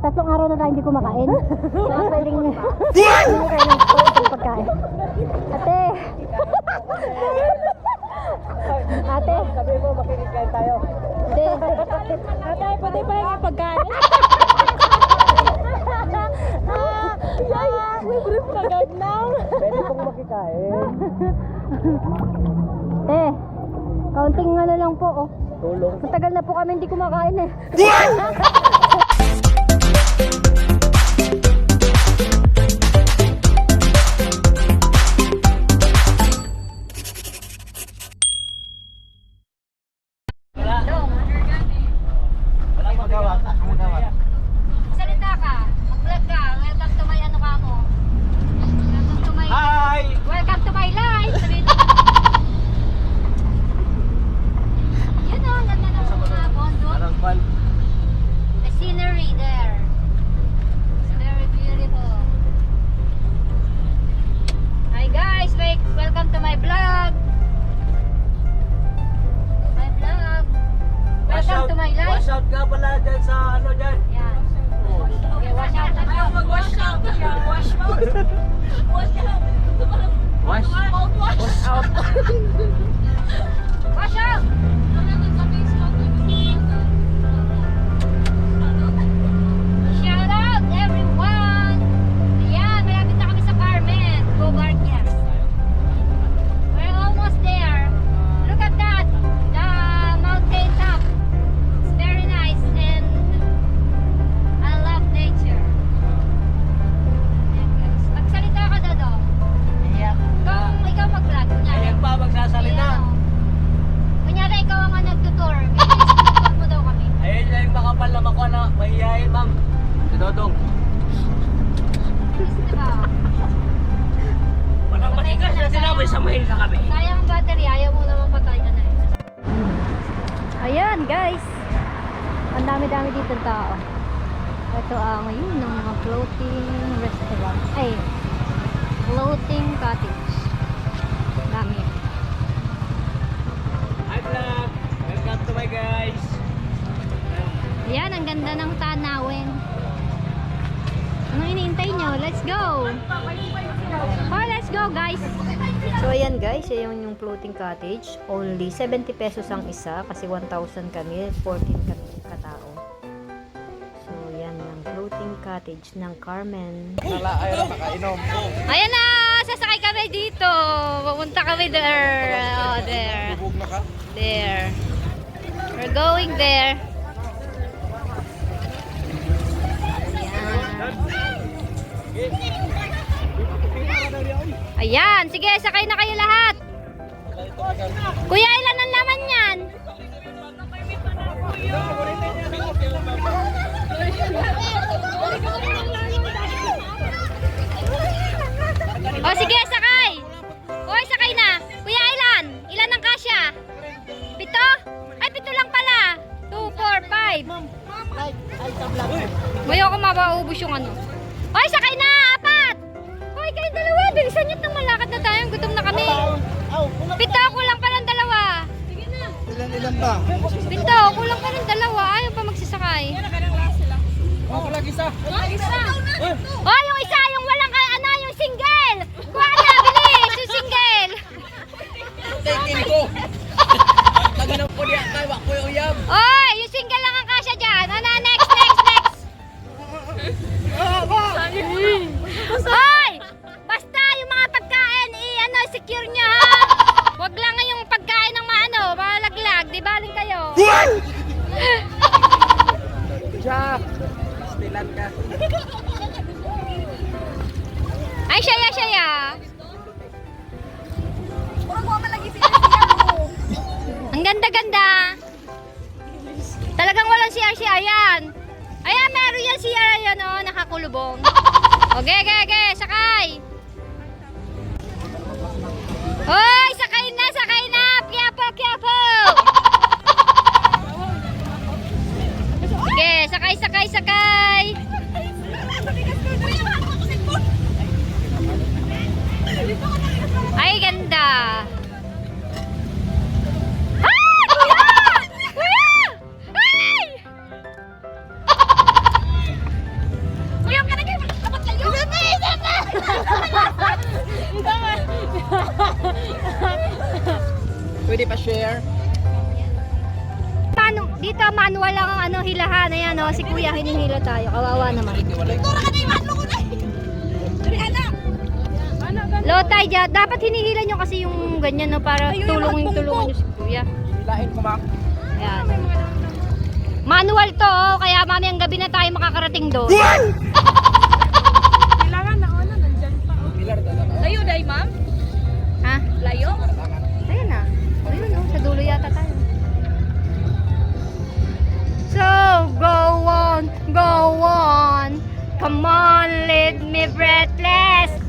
tatlong araw na tayo hindi kumakain. Baka pwedeng hindi kayo ng pagkain. Ate! Ate! Sabi mo, makinig tayo. Hindi. Ate, pwede pa yung pagkain. Pagod na. Pwede pong makikain. Te, kaunting ano lang po, oh. Tulong. Matagal na po kami hindi kumakain eh. Welcome to my life. Wash out ka pala dyan sa ano dyan. Yan. Okay, wash out Ayaw mag-wash out. Yeah, wash out. Wash out. Wash? Out, wash. Wash out. Wash out! Ito ang yun, ng mga floating restaurant. Ay, floating cottage. Dami. Hi vlog! Welcome to my guys! Ayan, ang ganda ng tanawin. Anong iniintay nyo? Let's go! Oh, let's go guys! So ayan guys, ayan yung floating cottage. Only 70 pesos ang isa kasi 1,000 kami, 14 cottage ng Carmen. Nala ayaw nakainom. Ayan na! Sasakay kami dito! Pupunta kami there! Oh, there. There. We're going there. Ayan. Ayan, sige, sakay na kayo lahat. Kuya, ilan 4, 5. Mayo ko mabaubos yung ano. Hoy, sakay na! Apat! Hoy, kayo dalawa. Bilisan nyo nang malakad na tayo. Gutom na kami. Pito, kulang pa ng dalawa. Ilan ilan ba? Pito, kulang pa ng dalawa. Ayaw pa magsasakay. Ako lang isa. Hoy, yung isa, yung walang Ay, siya, siya, siya. Ang ganda-ganda. Talagang walang CR-CR yan. Ayan, meron yan CR yan, oh, nakakulubong. Okay, okay, okay, sakay. Hoy, sakay, sakay, sakay. para tulungin-tulungan niyo si Kuya. Hilain ko, ma'am. Ayan. Manual to, oh. kaya mamayang gabi na tayo makakarating doon. Kailangan na ona, nandyan pa. Oh. Layo dahi, ma'am? Ha? Layo? Ayan na. Ayun, oh. Sa dulo yata tayo. So, go on, go on. Come on, leave me breathless.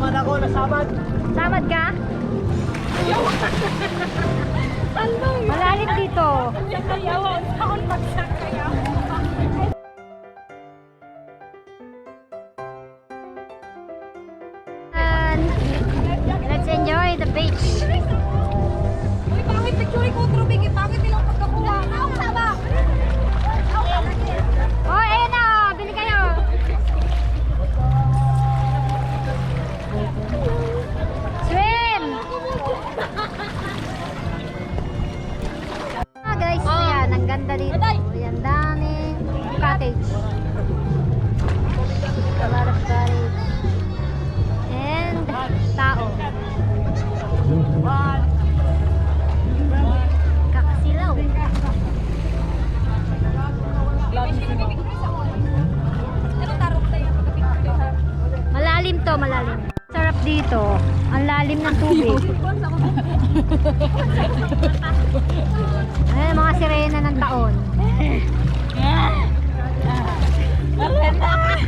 Nasamad ako, nasamad. Samad ka? Malalim dito. Ayaw. dito. Ang lalim ng tubig. Ayan, mga sirena ng taon. Sirena!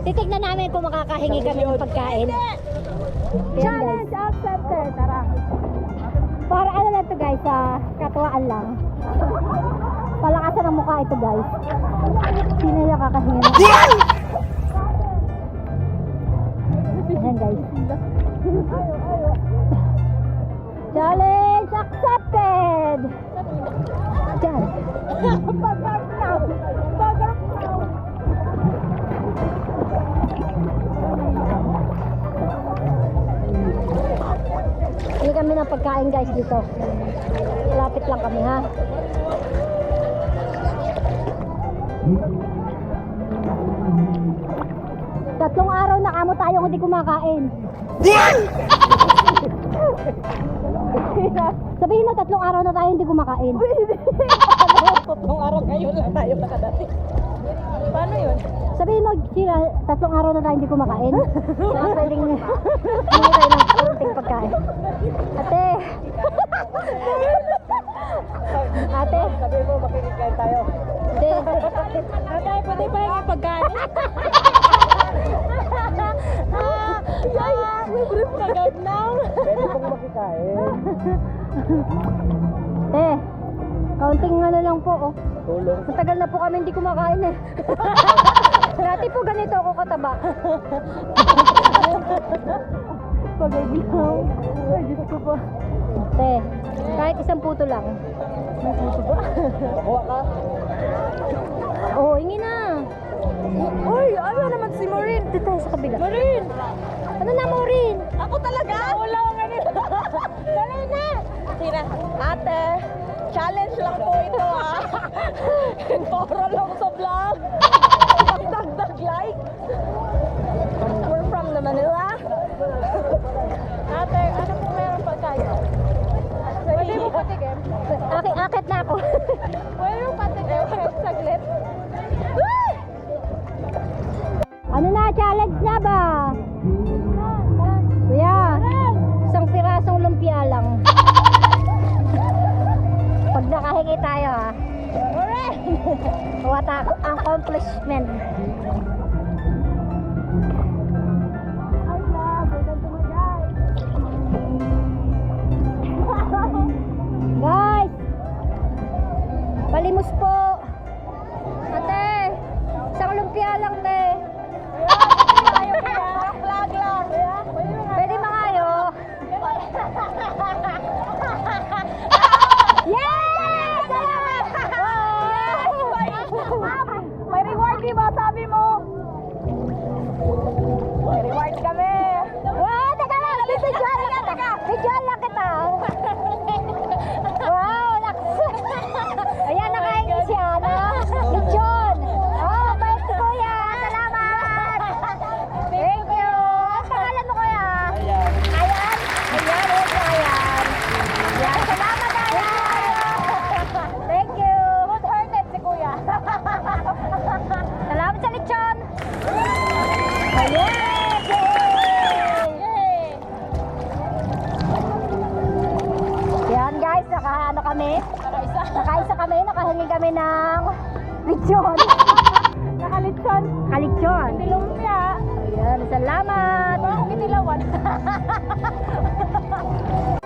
Titignan namin kung makakahingi kami ng pagkain. challenge accepted. Tara. Para ano na to guys, sa katuwaan lang. Palakasan ng mukha ito guys. Sino yung kakahingi ng Ayan guys. Challenge accepted! Diyan. Hindi kami ng pagkain guys dito. Lapit lang kami ha. Tatlong araw na kamo tayong hindi kumakain. Sabihin mo, tatlong araw na tayo hindi kumakain. Tatlong araw kayo lang tayo nakadati. Paano yun? Sabihin mo, sila, tatlong araw na tayo hindi kumakain. Pwedeng hindi tayo ng konting pagkain. Ate! Ate! Sabi mo, makikikain tayo. Hindi. Ate, pwede ba yung pagkain? Ay, ka guard now. Pwede pong makikain. Te, kaunting ano lang po, oh. Tulong. Matagal na po kami hindi kumakain eh. Dati po ganito ako kataba. Pagaglaw. Ay, Diyos ko pa. Te, kahit isang puto lang. May puso ba? Nakuha ka? Oo, oh, hingi na. Uy, ano naman si Maureen? Dito tayo sa kabila. Maureen! Ano na mo rin? Ako talaga? Wala ko ganito. Dali na! Sina, ate, challenge lang po ito ha. Para lang sa vlog. Nakahingi tayo ha. What a accomplishment. Guys! Palimos po! Di ba sabi mo? Reward kami. Wow, teka lang! Bidyoan lang! Bidyoan lang nakahingi kami ng lechon. Nakalitson. Kalechon. Lumpia. Ayan, salamat. Parang kinilawan.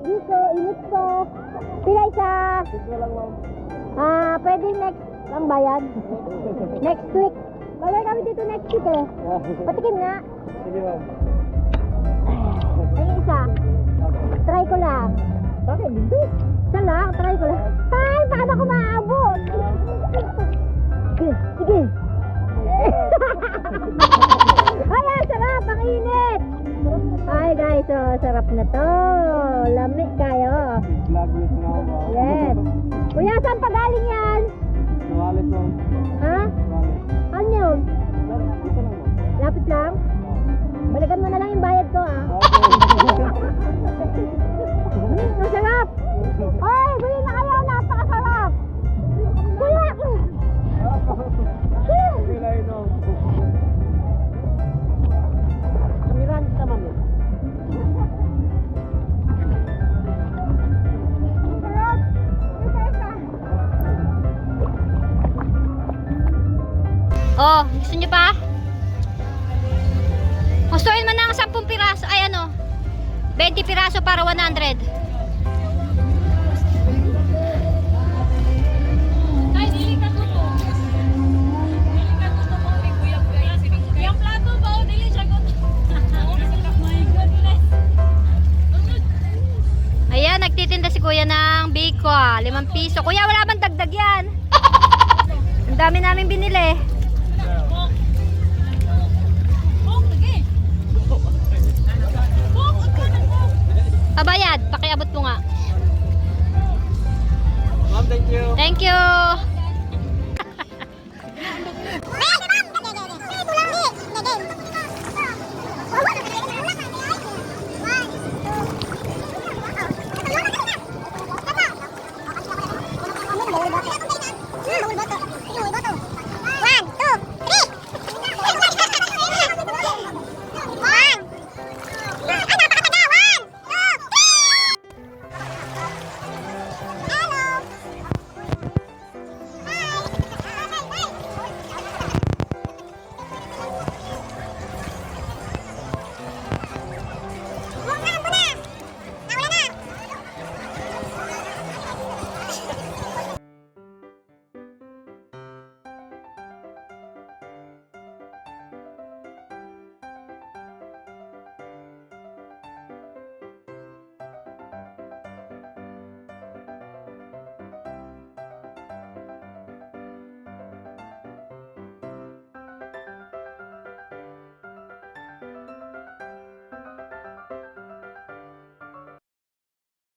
dito, init ko. Pila isa? Ah, pwede next lang bayad. next week. Bayad kami dito next week eh. Patikin nga. Sige ma'am. Ay, isa. Try ko lang. Bakit? Hindi. Isa lang, try ko lang. Ay, paano ko maabot? Sige, sige. Ay, ang sarap, ang init. Ay, guys, so, sarap na to. Lamig kayo. Vlog news na ako ma'am. Yes. Kuya, saan pa galing yan? Suwalis ma'am. Ha? Suwalis. Ano yun? Lapit lang? Balikan mo na lang yung bayad ko, Oh, gusto niyo pa? Gustuin mo ng 10 piraso, ay ano, 20 piraso para 100. Ay, dili ka to po. Dili ka to po ni Kuya Kuya. Yung plato ba o dili siya. Ayan, nagtitinda si kuya ng biko, 5 piso. Kuya, wala bang dagdag yan? Ang dami namin binili. Pabayad, pakiabot mo nga. Ma'am, thank you. Thank you!